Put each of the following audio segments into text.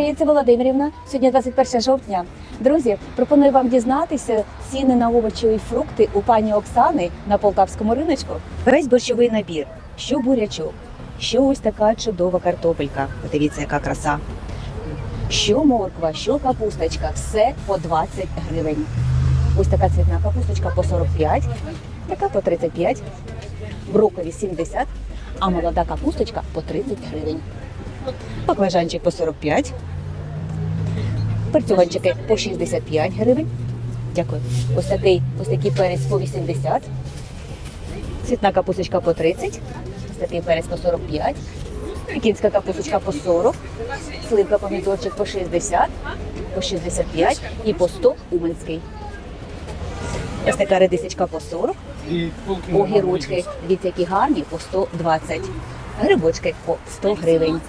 Це Володимирівна. Сьогодні 21 жовтня. Друзі, пропоную вам дізнатися ціни на овочі і фрукти у пані Оксани на полтавському риночку. Весь борщовий набір, що бурячок, що ось така чудова картопелька. Подивіться, яка краса. Що морква, що капусточка, все по 20 гривень. Ось така цвітна капусточка по 45, така по 35, брокколі 70, а молода капусточка по 30 гривень. Баклажанчик по 45. Перцюганчики по 65 гривень. Дякую. Ось такий, ось такий перець по 80. Цвітна капусточка по 30. Ось такий перець по 45. Пекінська капусточка по 40. Сливка помідорчик по 60, по 65 і по 100 уманський. Ось така редисочка по 40. Огірочки, дивіться, які гарні, по 120. Грибочки по 100 гривень.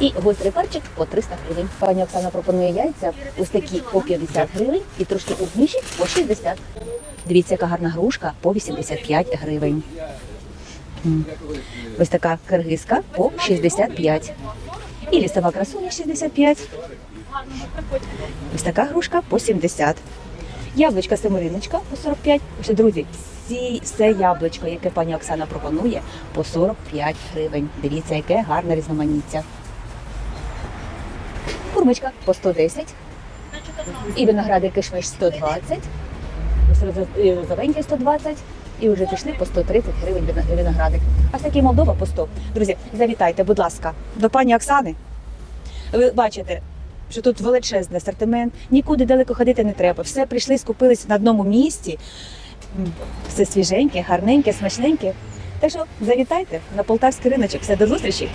І гострий перчик по 300 гривень. Пані Оксана пропонує яйця ось такі по 50 гривень і трошки крупніші по 60. Дивіться, яка гарна грушка по 85 гривень. Ось така киргизка по 65. І лісова красуня 65. Ось така грушка по 70. Яблучка семериночка по 45. Ось, друзі, всі, все яблучко, яке пані Оксана пропонує, по 45 гривень. Дивіться, яке гарне різноманіття. Курмичка по 110. І виногради кишмиш 120. Ось і розовенький 120. І вже пішли по 130 гривень виноградик. А такий Молдова по 100. Друзі, завітайте, будь ласка, до пані Оксани. Ви бачите, що тут величезний асортимент, нікуди далеко ходити не треба. Все прийшли, скупилися на одному місці. Все свіженьке, гарненьке, смачненьке. Так що завітайте на полтавський риночок. Все до зустрічі!